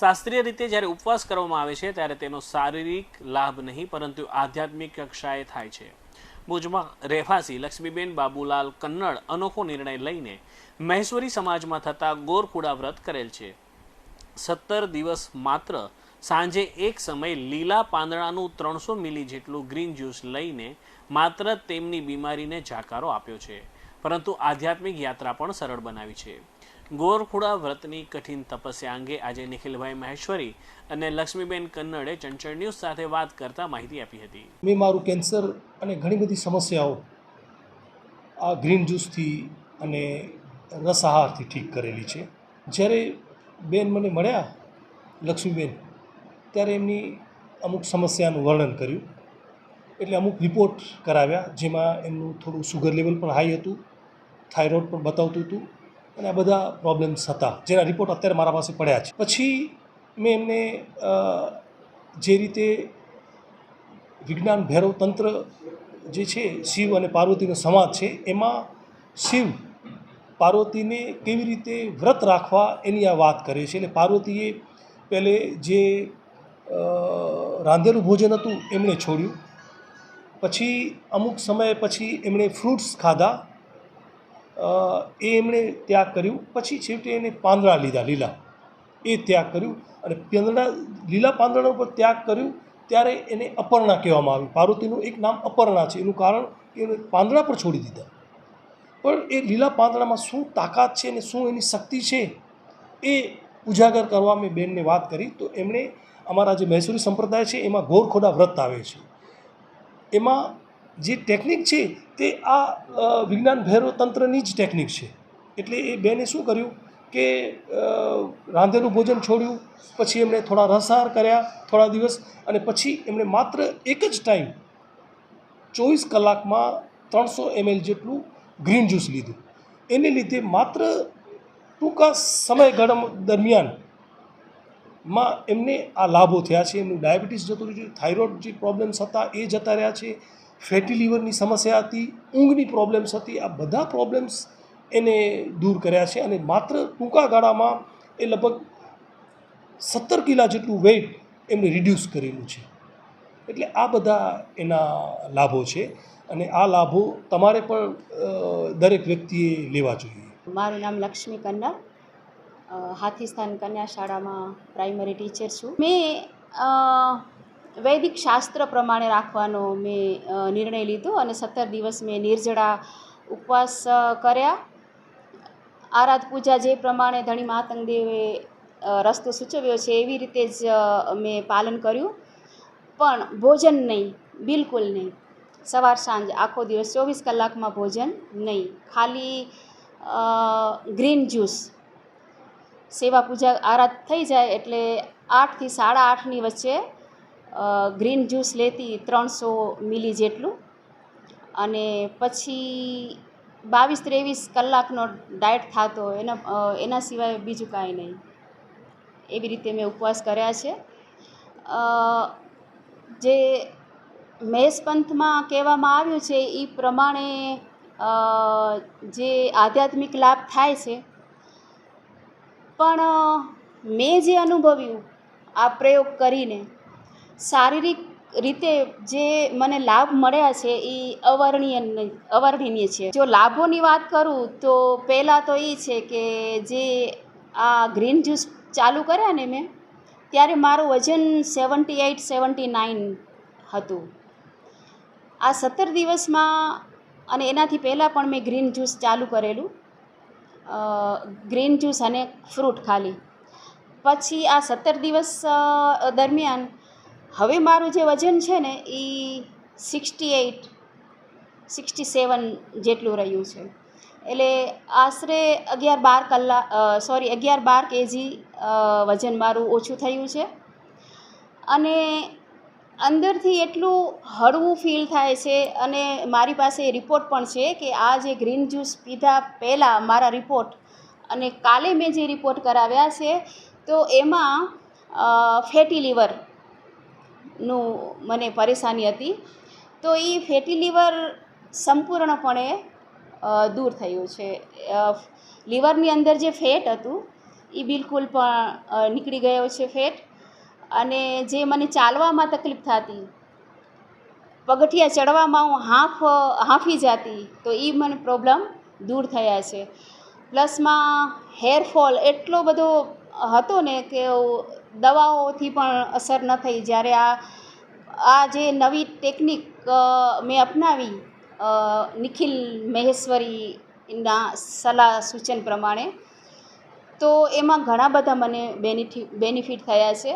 શાસ્ત્રીય રીતે જ્યારે ઉપવાસ કરવામાં આવે છે, ત્યારે તેનો શારીરિક લાભ નહીં, પરંતુ આધ્યાત્મિક કક્ષાએ થાય છે. ભુજમાં રહેવાસી લક્ષ્મીબેન બાબુલાલ કન્નડ અનોખો નિર્ણય લઈને મહેશ્વરી સમાજમાં થતા ગોરખુડા વ્રત કરેલ છે. સત્તર દિવસ માત્ર સાંજે એક સમય લીલા પાંદડાનું ત્રણસો મિલી જેટલું ગ્રીન જ્યુસ લઈને માત્ર તેમની બીમારીને જાકારો આપ્યો છે. પરંતુ આધ્યાત્મિક યાત્રા પણ સરળ બનાવી છે. ગોરખુડા વ્રતની કઠિન તપસ્યા અંગે આજે નિખિલભાઈ મહેશ્વરી અને લક્ષ્મીબેન કન્નડે ચંચળ ન્યૂઝ સાથે વાત કરતા માહિતી આપી હતી. મેં મારું કેન્સર અને ઘણી બધી સમસ્યાઓ આ ગ્રીન જ્યુસથી અને રસ આહારથી ઠીક કરેલી છે. જ્યારે બેન મને મળ્યા લક્ષ્મીબેન, ત્યારે એમની અમુક સમસ્યાનું વર્ણન કર્યું. એટલે અમુક રિપોર્ટ કરાવ્યા જેમાં એમનું થોડું સુગર લેવલ પણ હાઈ હતું, થાઇરોઇડ પણ બતાવતું હતું. અને આ બધા પ્રોબ્લેમ્સ હતા, જેના રિપોર્ટ અત્યારે મારા પાસે પડ્યા છે. પછી મેં એમને જે રીતે વિજ્ઞાન ભૈરવ તંત્ર જે છે, શિવ અને પાર્વતીનો સંવાદ છે, એમાં શિવ પાર્વતીને કેવી રીતે વ્રત રાખવા એની આ વાત કરે છે. એટલે પાર્વતીએ પહેલે જે રાંધેલું ભોજન હતું એમણે છોડ્યું. પછી અમુક સમય પછી એમણે ફ્રૂટ્સ ખાધા. એ એમણે ત્યાગ કર્યું. પછી છેવટે એને પાંદડા લીધા, લીલા. એ ત્યાગ કર્યું અને પાંદડા, લીલા પાંદડા ઉપર ત્યાગ કર્યું. ત્યારે એને અપર્ણા કહેવામાં આવી પાર્વતીનું એક નામ અપર્ણા છે. એનું કારણ એને પાંદડા પર છોડી દીધા. પણ એ લીલા પાંદડામાં શું તાકાત છે અને શું એની શક્તિ છે એ ઉજાગર કરવા મેં બેનને વાત કરી. તો એમણે અમારા જે મૈસૂરી સંપ્રદાય છે, એમાં ગોરખોડા વ્રત આવે છે. એમાં જે ટેકનિક છે તે આ વિજ્ઞાન ભૈરવ તંત્રની જ ટેકનિક છે. એટલે એ બેને શું કર્યું કે રાંધેલું ભોજન છોડ્યું, પછી એમણે થોડા રસહાર કર્યા થોડા દિવસ અને પછી એમણે માત્ર એક જ ટાઈમ ચોવીસ કલાકમાં ત્રણસો એમએલ જેટલું ગ્રીન જ્યુસ લીધું. એને લીધે માત્ર ટૂંકા સમયગાળા દરમિયાનમાં એમને આ લાભો થયા છે. એમનું ડાયાબિટીસ જતું રહ્યું છે, થાઇરોઇડ જે પ્રોબ્લેમ્સ હતા એ જતા રહ્યા છે. ફેટી લીવરની સમસ્યા હતી ઊંઘની પ્રોબ્લેમ્સ હતી આ બધા પ્રોબ્લેમ્સ એને દૂર કર્યા છે અને માત્ર ટૂંકા ગાળામાં એ લગભગ સત્તર કિલા જેટલું વેઇટ એમને રિડ્યુસ કરેલું છે. એટલે આ બધા એના લાભો છે અને આ લાભો તમારે પણ દરેક વ્યક્તિએ લેવા જોઈએ. મારું નામ લક્ષ્મી કન્નર અ, હાથીસ્થાન કન્યા શાળામાં પ્રાઇમરી ટીચર છું. મેં વૈદિક શાસ્ત્ર પ્રમાણે રાખવાનો મેં નિર્ણય લીધો અને સત્તર દિવસ મેં નિર્જળા ઉપવાસ કર્યા. આરાધ પૂજા જે પ્રમાણે ધણી મહાતંગદેવે રસ્તો સૂચવ્યો છે એવી રીતે જ મેં પાલન કર્યું. પણ ભોજન નહીં, બિલકુલ નહીં. સવાર સાંજ આખો દિવસ ચોવીસ કલાકમાં ભોજન નહીં. ખાલી ગ્રીન જ્યુસ. સેવા પૂજા, આરાધ થઈ જાય એટલે આઠથી સાડા આઠની વચ્ચે ગ્રીન જ્યુસ લેતી ત્રણસો મિલી જેટલું અને પછી બાવીસ ત્રેવીસ કલાકનો ડાયટ થતો એના એના સિવાય બીજું કાંઈ નહીં. એવી રીતે મેં ઉપવાસ કર્યા છે. જે મેષ પંથમાં કહેવામાં આવ્યું છે એ પ્રમાણે જે આધ્યાત્મિક લાભ થાય છે. પણ મેં જે અનુભવ્યું આ પ્રયોગ કરીને શારીરિક રીતે જે મને લાભ મળ્યા છે એ અવર્ણનીય નહીં અવર્ણનીય છે. જો લાભોની વાત કરું તો પહેલાં તો એ છે કે જે આ ગ્રીન જ્યુસ ચાલુ કર્યા ને મેં, ત્યારે મારું વજન સેવન્ટી એઇટ, સેવન્ટી નાઇન હતું. આ સત્તર દિવસમાં અને એનાથી પહેલાં પણ મેં ગ્રીન જ્યુસ ચાલુ કરેલું. ગ્રીન જ્યુસ અને ફ્રૂટ ખાલી. પછી આ સત્તર દિવસ દરમિયાન હવે મારું જે વજન છે ને, એ સિક્સટી એઇટ સિક્સટી સેવન જેટલું રહ્યું છે. એટલે આશરે અગિયાર બાર કલાક સોરી અગિયાર બાર કેજી વજન મારું ઓછું થયું છે. અને અંદરથી એટલું હળવું ફીલ થાય છે અને મારી પાસે રિપોર્ટ પણ છે કે આ જે ગ્રીન જ્યુસ પીધા પહેલાં મારા રિપોર્ટ અને કાલે મેં જે રિપોર્ટ કરાવ્યા છે, તો એમાં ફેટી લીવર નું મને પરેશાની હતી. તો એ ફેટી લીવર સંપૂર્ણપણે દૂર થયું છે. લીવરની અંદર જે ફેટ હતું એ બિલકુલ પણ નીકળી ગયો છે ફેટ અને જે મને ચાલવામાં તકલીફ થતી, પગથિયા ચડવામાં હું હાંફ, હાંફી જતી, તો એ મને પ્રોબ્લેમ દૂર થયા છે. પ્લસમાં હેરફોલ એટલો બધો હતો ને કે દવાઓથી પણ અસર ન થઈ. જ્યારે આ આ જે નવી ટેકનિક મેં અપનાવી નિખિલ મહેશ્વરીના સલાહ સૂચન પ્રમાણે, તો એમાં ઘણા બધા મને બેનિફિટ બેનિફિટ થયા છે.